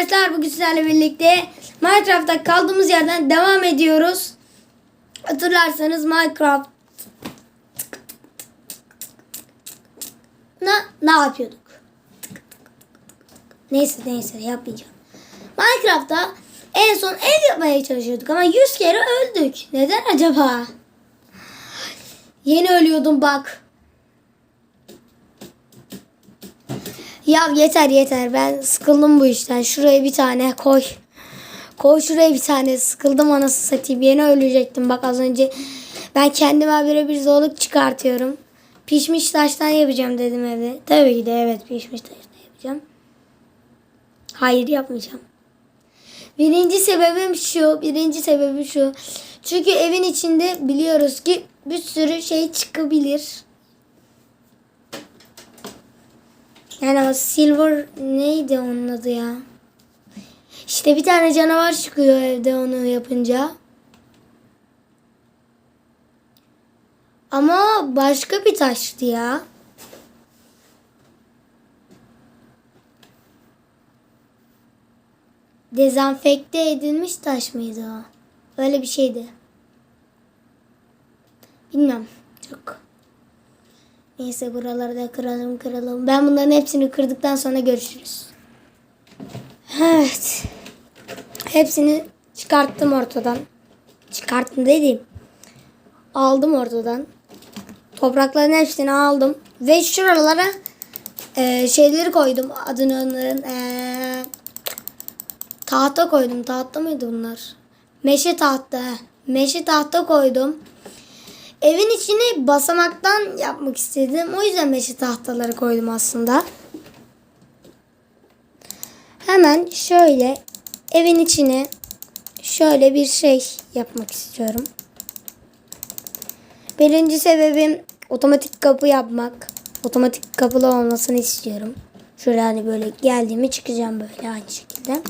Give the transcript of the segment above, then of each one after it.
arkadaşlar bugün sizlerle birlikte Minecraft'ta kaldığımız yerden devam ediyoruz. Hatırlarsanız Minecraft ne, ne yapıyorduk? Neyse neyse yapmayacağım. Minecraft'ta en son ev yapmaya çalışıyorduk ama 100 kere öldük. Neden acaba? Yeni ölüyordum bak. Ya yeter yeter ben sıkıldım bu işten. Şuraya bir tane koy. Koy şuraya bir tane sıkıldım anası satayım. Yeni ölecektim bak az önce. Ben kendime birebir zorluk çıkartıyorum. Pişmiş taştan yapacağım dedim evde. Tabii ki de evet pişmiş taştan yapacağım. Hayır yapmayacağım. Birinci sebebim şu. Birinci sebebim şu. Çünkü evin içinde biliyoruz ki bir sürü şey çıkabilir. Yani o silver neydi onun adı ya? İşte bir tane canavar çıkıyor evde onu yapınca. Ama başka bir taştı ya. Dezenfekte edilmiş taş mıydı o? Öyle bir şeydi. Bilmem. Çok. Neyse buraları da kıralım kıralım. Ben bunların hepsini kırdıktan sonra görüşürüz. Evet. Hepsini çıkarttım ortadan. Çıkarttım dediğim. Aldım ortadan. Toprakların hepsini aldım. Ve şuralara e, şeyleri koydum. Adını onların e, tahta koydum. Tahta mıydı bunlar? Meşe tahta. Meşe tahta koydum. Evin içini basamaktan yapmak istedim. O yüzden meşe tahtaları koydum aslında. Hemen şöyle evin içine şöyle bir şey yapmak istiyorum. Birinci sebebim otomatik kapı yapmak. Otomatik kapılı olmasını istiyorum. Şöyle hani böyle geldiğimi çıkacağım böyle aynı şekilde.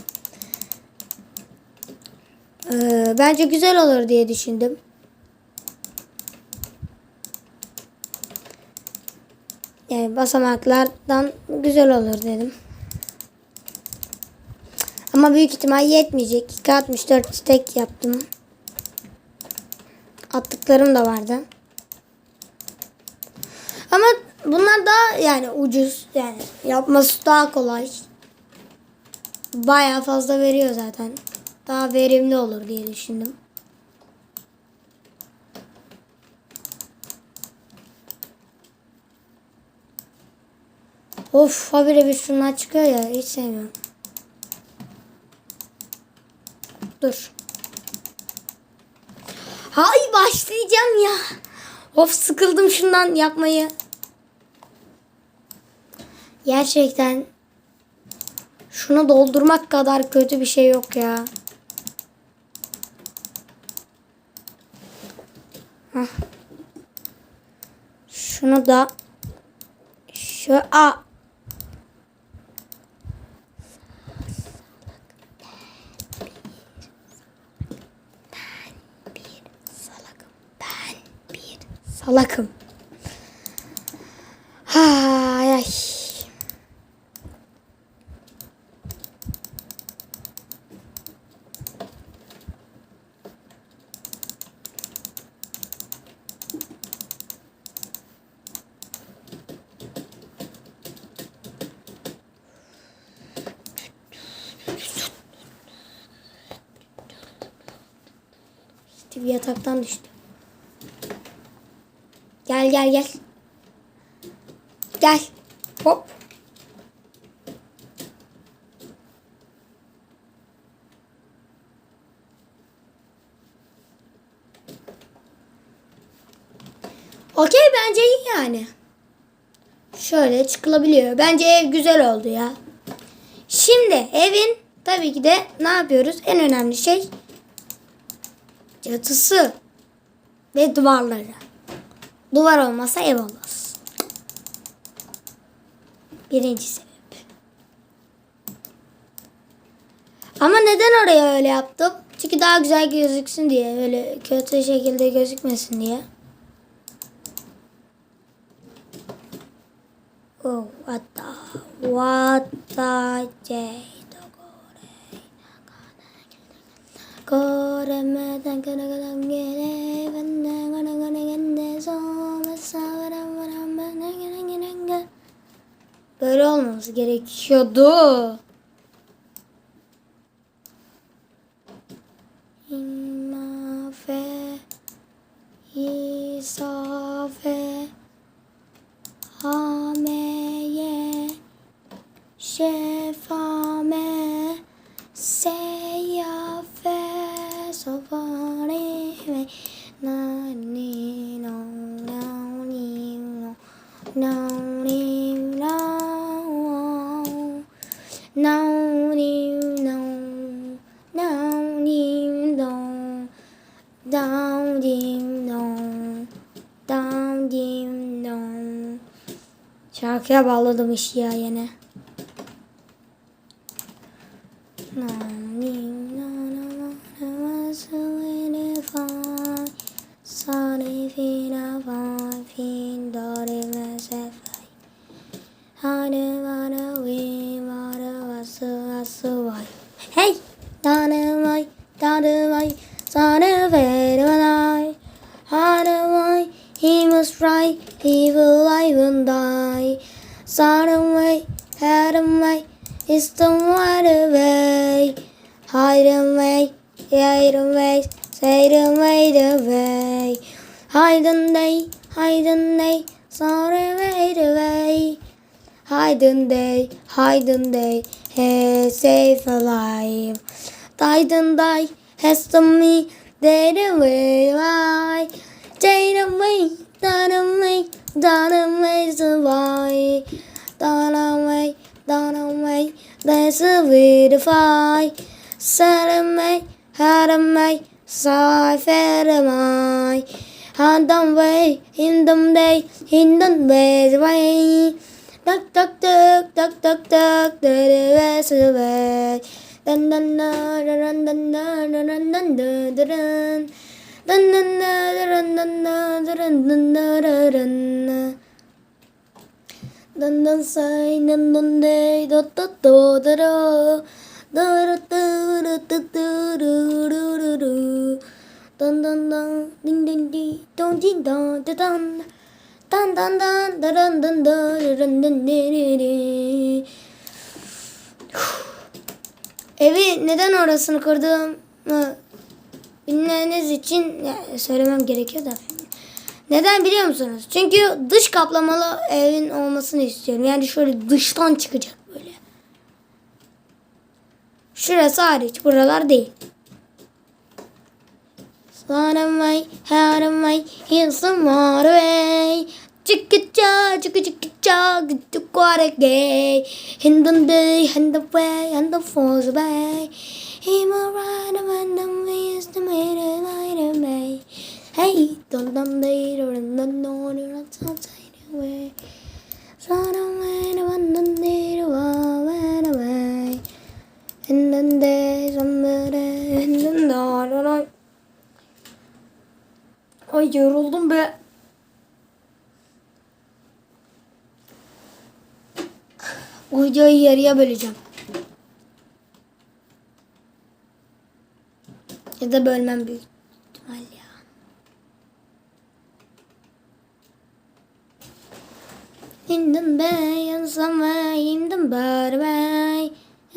Ee, bence güzel olur diye düşündüm. Yani basamaklardan güzel olur dedim. Ama büyük ihtimal yetmeyecek. 264 stack yaptım. Attıklarım da vardı. Ama bunlar daha yani ucuz. Yani yapması daha kolay. Baya fazla veriyor zaten. Daha verimli olur diye düşündüm. Of habire bir şunlar çıkıyor ya hiç sevmiyorum. Dur. Hay başlayacağım ya. Of sıkıldım şundan yapmayı. Gerçekten şunu doldurmak kadar kötü bir şey yok ya. Hah. Şunu da şu a salakım. Ay ay. Bir yataktan düştü. Gel gel gel. Gel. Hop. Okey bence iyi yani. Şöyle çıkılabiliyor. Bence ev güzel oldu ya. Şimdi evin tabii ki de ne yapıyoruz? En önemli şey çatısı ve duvarları. Duvar olmasa ev olmaz. Birinci sebep. Ama neden oraya öyle yaptım? Çünkü daha güzel gözüksün diye. Öyle kötü şekilde gözükmesin diye. Oh, what the, what the J, Koremeden kırıkıdan gele benden Böyle olmaması gerekiyordu. não, não, não, não, down, dim, down, down, dim, down. Şarkıya bağladım işi ya yine. Sorry if I Hayrım vey, Hide vey, seyrım veyri vey. Haydın dey, haydın dey, sonra veyri vey. Haydın hide haydın dey, hey safe alive. Hide and die, day, hestim me, deri vey vay. Jaydın vey, dadın vey, dadın vey survive. Dadın vey, dadın vey, that's a way to fight. Set away, had away, so I fed away. Hand them way, in them day, in them way, way. Duck, duck, duck, duck, duck, duck, the rest of the way. Dun dun dun dun dun dun dun dun dun dun dun. Dun dun dun dun Dan Evi neden orasını kırdım? Bilmeniz için söylemem gerekiyor da. Neden biliyor musunuz? Çünkü dış kaplamalı evin olmasını istiyorum. Yani şöyle dıştan çıkacak. Şurası hariç. Buralar değil. Saramay, haramay, hilsam haramay. Çıkıca, çıkı çıkıca, gıcık gey. Hindun dey, hindun vey, hindun falls away. Him a rider, and the ways to make it light away. Hey, don't dum day, don't dum no, don't dum side away. Saramay, don't dum day, don't dum away. In the days on the day. Ay yoruldum be. Bu videoyu yarıya böleceğim. Ya da bölmem büyük ihtimal ya. İndim be yansama, indim barbe.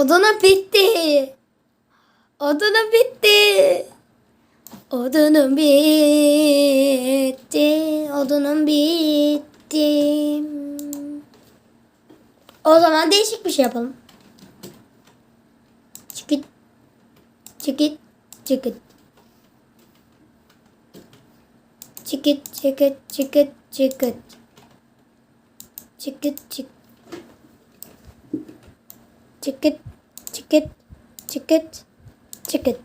Odunu bitti. Odunu bitti. Odunum bitti. Odunum bitti. O zaman değişik bir şey yapalım. Çıkıt. Çıkıt. Çıkıt. Çıkıt çıkıt çıkıt çıkıt. Çıkıt çık. Çıkıt çıkıt çıkıt çıkıt.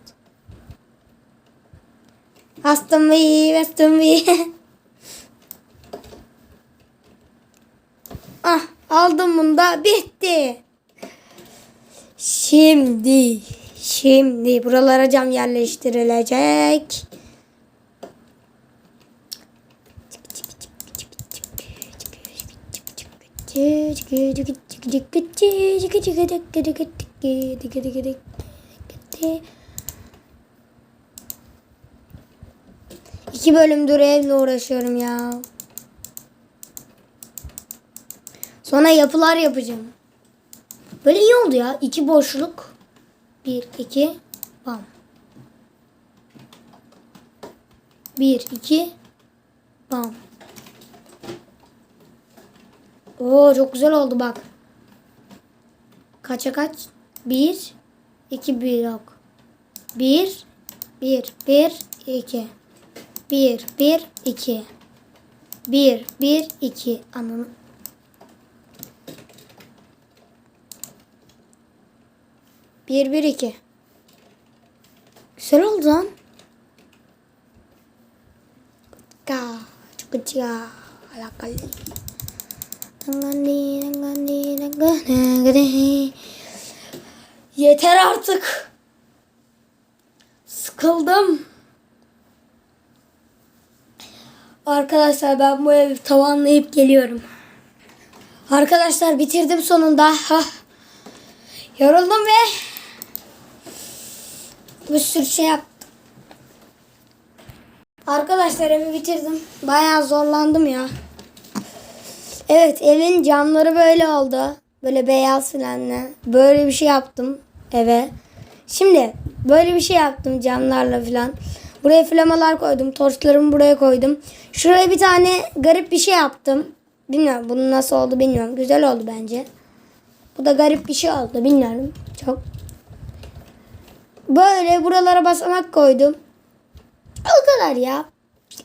Bastım bir bastım bir. ah aldım bunu da bitti. Şimdi şimdi buralara cam yerleştirilecek. İki bölümdür evle uğraşıyorum ya. Sonra yapılar yapacağım. Böyle iyi oldu ya. İki boşluk. Bir, iki, bam. Bir, iki, bam. Oo çok güzel oldu bak. Kaça kaç? Bir, iki blok. Bir, bir, bir, iki. Bir, bir, iki. Bir, bir, iki. Ananı. Bir, bir, iki. Güzel oldu lan. Ka, çok güzel. Alakalı. Yeter artık. Sıkıldım. Arkadaşlar ben bu evi tavanlayıp geliyorum. Arkadaşlar bitirdim sonunda. Yoruldum ve bir sürü şey yaptım. Arkadaşlar evi bitirdim. Bayağı zorlandım ya. Evet evin camları böyle oldu. Böyle beyaz filanla. Böyle bir şey yaptım eve. Şimdi böyle bir şey yaptım camlarla filan. Buraya flamalar koydum. Torçlarımı buraya koydum. Şuraya bir tane garip bir şey yaptım. Bilmiyorum bunun nasıl oldu bilmiyorum. Güzel oldu bence. Bu da garip bir şey oldu. Bilmiyorum. Çok. Böyle buralara basamak koydum. O kadar ya.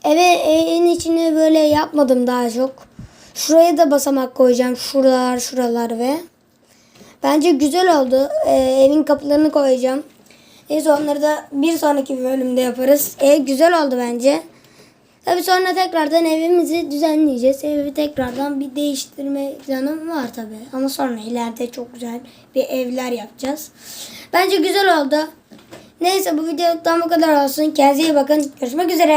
Eve evin içine böyle yapmadım daha çok. Şuraya da basamak koyacağım. Şuralar şuralar ve. Bence güzel oldu. Ee, evin kapılarını koyacağım. Neyse onları da bir sonraki bölümde yaparız. Ev güzel oldu bence. Tabii sonra tekrardan evimizi düzenleyeceğiz. Evi tekrardan bir değiştirme planım var tabii. Ama sonra ileride çok güzel bir evler yapacağız. Bence güzel oldu. Neyse bu videodan bu kadar olsun. Kendinize iyi bakın. Görüşmek üzere.